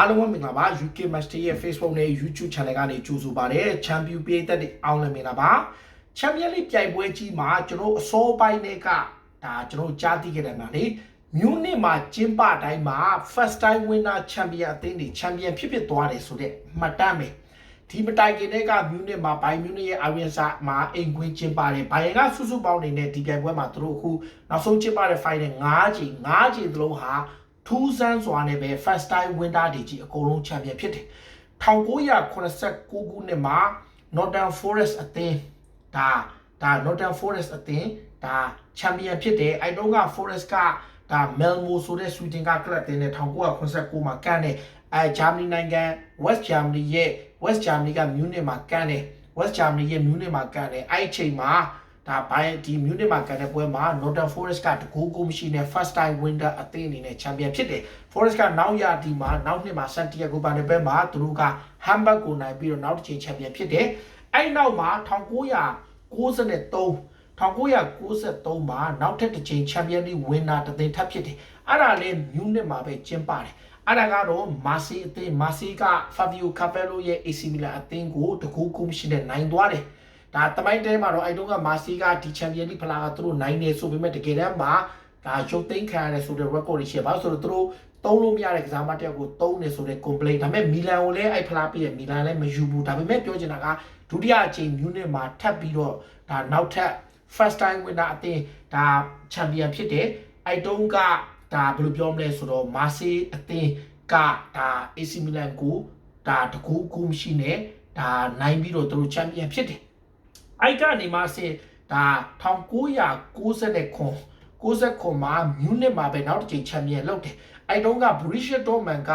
အားလုံးပဲမင်္ဂလာပါ UK Master ရဲ့ Facebook နဲ့ YouTube Channel ကနေကြိုဆိုပါရစေ။ Champion ပြည်သက်တွေအားလုံးလည်းမင်္ဂလာပါ။ Champion League ပြိုင်ပွဲကြီးမှာကျွန်တော်အစောပိုင်းတွေကဒါကျွန်တော်ကြားသိခဲ့တယ်မှာလေမြို့နှစ်မှာကျင်းပတိုင်းမှာ first time winner champion အသင်းတွေ champion ဖြစ်ဖြစ်သွားတယ်ဆိုတဲ့မှတ်တမ်းပဲ။ဒီမတိုင်ခင်တည်းကမြို့နှစ်မှာဘိုင်မြို့နှစ်ရဲ့အာရီယန်စာမှာအိမ်ခွင်းကျင်းပတယ်။ဘိုင်ကစုစုပေါင်းနေနဲ့ဒီပြိုင်ပွဲမှာသူတို့အခုနောက်ဆုံးကျင်းပတဲ့ final ၅ချိန်၅ချိန်သလုံးဟာ ထူးဆန်းစွာနဲ့ပဲ first time winner တွေကြီးအကုန်လုံး champion ဖြစ်တယ်1989ခုနှစ်မှာ Northern Forest အသင်းဒါဒါ Northern Forest အသင်းဒါ champion ဖြစ်တယ်အဲတုန်းက Forest ကဒါ Malmo ဆိုတဲ့ Sweden က club အသင်းနဲ့1989မှာကန့်တယ်အဲ Germany နိုင်ငံ West Germany ရဲ့ West Germany က Munich မှာကန့်တယ် West Germany ရဲ့ Munich မှာကန့်တယ်အဲအချိန်မှာ ဒါဘိုင်းဒီ Munich မှာကန်တဲ့ပွဲမှာ Northern Forest ကတကူကူမရှိနဲ့ first time winner အသင်းအနေနဲ့ champion ဖြစ်တယ် Forest ကနောက်ရဒီမှာနောက်နှစ်မှာ Santiago Bernabeu မှာသူတို့က Hamburg ကိုနိုင်ပြီးတော့နောက်တစ်ချိန် champion ဖြစ်တယ်အဲ့နောက်မှာ1993 1993မှာနောက်ထပ်တစ်ချိန် Champion League winner တသင်းထပ်ဖြစ်တယ်အဲ့ဒါလည်း Munich မှာပဲကျင်းပါတယ်အဲ့ဒါကတော့မာစီအသင်းမာစီက Fabio Capello ရဲ့ AC Milan အသင်းကိုတကူကူမရှိနဲ့နိုင်သွားတယ် ဒါတမိုင်းတဲမှာတော့အဲ့တုန်းကမာစီကဒီချန်ပီယံလိဖလာကသူတို့နိုင်နေဆိုပေမဲ့တကယ်တမ်းမှာဒါရုပ်သိမ်းခံရတယ်ဆိုတဲ့ record တွေရှိပါဆိုတော့သူတို့သုံးလို့မရတဲ့ကစားမတစ်ယောက်ကိုသုံးနေဆိုတဲ့ complaint ဒါပေမဲ့မီလန်ကိုလည်းအဲ့ဖလားပြည့်မီလန်လည်းမယူဘူးဒါပေမဲ့ပြောချင်တာကဒုတိယအချိန် unit မှာထပ်ပြီးတော့ဒါနောက်ထပ် first time winner အသင်းဒါ champion ဖြစ်တယ်အဲ့တုန်းကဒါဘယ်လိုပြောမလဲဆိုတော့မာစီအသင်းကဒါ AC Milan ကိုဒါတကူကူမရှိနဲ့ဒါနိုင်ပြီးတော့သူတို့ champion ဖြစ်တယ် အိုက်ကနေမှဆင်ဒါ1990ခွန်60ခွန်မှာမြူးနစ်မှာပဲနောက်တစ်ချိန်ချန်ပီယံလုပ်တယ်အဲ့တုန်းက Borussia Dortmund က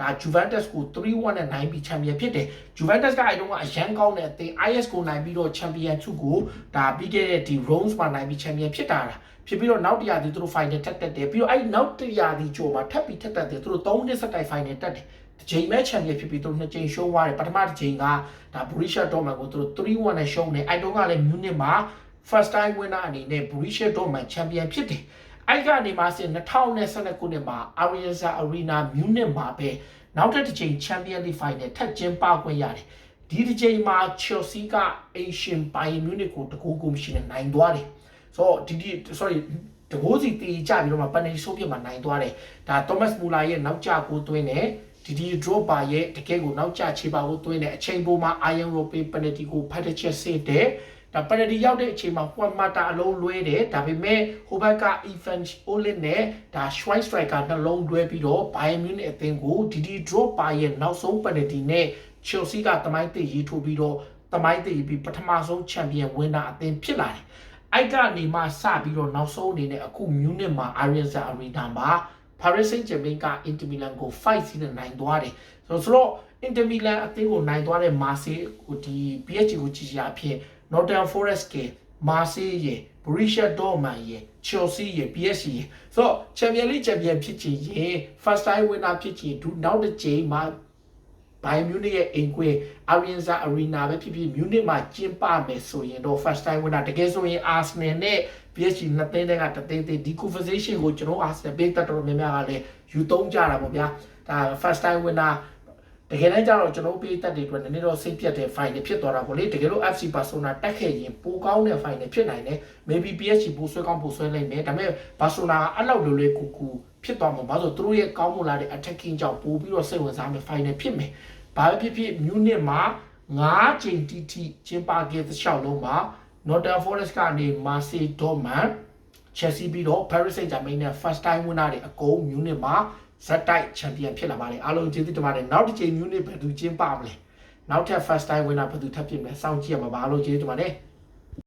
ဒါ Juventus ကို3-1နဲ့နိုင်ပြီးချန်ပီယံဖြစ်တယ် Juventus ကအဲ့တုန်းကအရန်ကောင်းတဲ့အသင်း IS ကိုနိုင်ပြီးတော့ချန်ပီယံ2ကိုဒါပြီးခဲ့တဲ့ဒီ Rose မှာနိုင်ပြီးချန်ပီယံဖြစ်တာလားဖြစ်ပြီးတော့နောက်တရာဒီသူတို့ final တက်တက်တယ်ပြီးတော့အဲ့နောက်တရာဒီကြော်မှာထပ်ပြီးထက်တက်တယ်သူတို့3နှစ်စက်တိုင် final တက်တယ် တစ်ချိန်မဲ့ချန်ပီယံဖြစ်ပြီးသူတို့နှစ်ချိန်ရှုံးသွားတယ်ပထမတစ်ချိန်ကဒါ Borussia Dortmund ကိုသူတို့3-1နဲ့ရှုံးတယ်အဲ့တုန်းကလည်း Munich မှာ first time winner အနေနဲ့ Borussia Dortmund champion ဖြစ်တယ်အဲ့ကနေမှဆင်2012ခုနှစ်မှာ Allianz Arena Munich မှာပဲနောက်ထပ်တစ်ချိန် Champion League Final ထပ်ကျင်းပခွင့်ရတယ်ဒီတစ်ချိန်မှာ Chelsea က Asian Bayern Munich ကိုတကူကူမရှိနဲ့နိုင်သွားတယ်ဆိုတော့ဒီဒီ sorry တကိုးစီတီကြပြီးတော့မှပန်နီဆိုးပြမှာနိုင်သွားတယ်ဒါ Thomas Muller ရဲ့နောက်ကျကိုသွင်းတယ် ဒီဒီ drop ပါရဲ့တကယ်ကိုနောက်ကျခြေပါကိုသွင်းတယ်အချိန်ပေါ်မှာ Iron Rope penalty ကိုဖတ်တဲ့ချက်စစ်တယ်ဒါပနဒီရောက်တဲ့အချိန်မှာပွမ်မာတာအလုံးလွဲတယ်ဒါပေမဲ့ဟိုဘက်က Evans Olin နဲ့ဒါ Schwein Striker နှလုံးလွဲပြီးတော့ Bayern Munich အသင်းကို DD drop ပါရဲ့နောက်ဆုံးပနဒီနဲ့ Chelsea ကတမိုင်းသိရေးထိုးပြီးတော့တမိုင်းသိပြီးပထမဆုံး Champion winner အသင်းဖြစ်လာတယ်။အိုက်ကနေမှစပြီးတော့နောက်ဆုံးအနေနဲ့အခု Munich မှာ Allianz Arena မှာ Paris Saint-Germain က Inter Milan ကို5စီနဲ့နိုင်သွားတယ်။ဆိုတော့ Inter Milan အသင်းကိုနိုင်သွားတဲ့ Marseille ကိုဒီ PSG ကိုကြည့်ရအဖြစ် Nottingham Forest က Marseille ရဲ့ Borussia Dortmund ရဲ့ Chelsea ရဲ့ PSG ရဲ့ဆိုတော့ Champions League Champion ဖြစ်ချင်ရင် first time winner ဖြစ်ချင်ဒုနောက်တစ်ချိန်မှာဘိုင်မြူနစ်ရဲ့အိမ်ကွင်း Allianz Arena ပဲဖြစ်ဖြစ်မြူနစ်မှာကျင်းပမယ်ဆိုရင်တော့ first time winner တကယ်ဆိုရင် Arsenal နဲ့ PSG နှစ်သိန်းတက်ကတသိန်းသိန်းဒီ conversation ကိုကျွန်တော် Arsenal ပေးတတ်တော်များများကလည်းယူသုံးကြတာပေါ့ဗျာဒါ first time winner တကယ်တမ်းကျတော့ကျွန်တော်ပေးတတ်တဲ့အတွက်နည်းနည်းတော့စိတ်ပြတ်တဲ့ file ဖြစ်သွားတာပေါ့လေတကယ်လို့ FC Barcelona တက်ခဲ့ရင်ပိုကောင်းတဲ့ file ဖြစ်နိုင်တယ် maybe PSG ပိုဆွဲကောင်းပိုဆွဲလိုက်မယ်ဒါပေမဲ့ Barcelona ကအဲ့လောက်လွယ်လွယ်ကူကူဖြစ်သွားမှာဘာလို့သူတို့ရဲ့ကောင်းမွန်လာတဲ့ attacking ကြောင့်ပို့ပြီးတော့စိတ်ဝင်စားမယ် file ဖြစ်မယ်ဘာပဲဖြစ်ဖြစ် Munich မှာ9ချိန်တိတိကျင်းပခဲ့တဲ့ရှောက်လုံးမှာ Nottingham Forest ကနေ Marseille Dortmund Chelsea ပြီးတော့ Paris Saint-Germain နဲ့ first time winner တွေအကုန် Munich မှာဇက်တိုက်ချန်ပီယံဖြစ်လာပါတယ်အားလုံးကျေးဇူးတင်ပါတယ်နောက်တစ်ချိန် Munich ဘယ်သူကျင်းပမလဲနောက်ထပ် first time winner ဘယ်သူထပ်ဖြစ်မလဲစောင့်ကြည့်ရမှာပါအားလုံးကျေးဇူးတင်ပါတယ်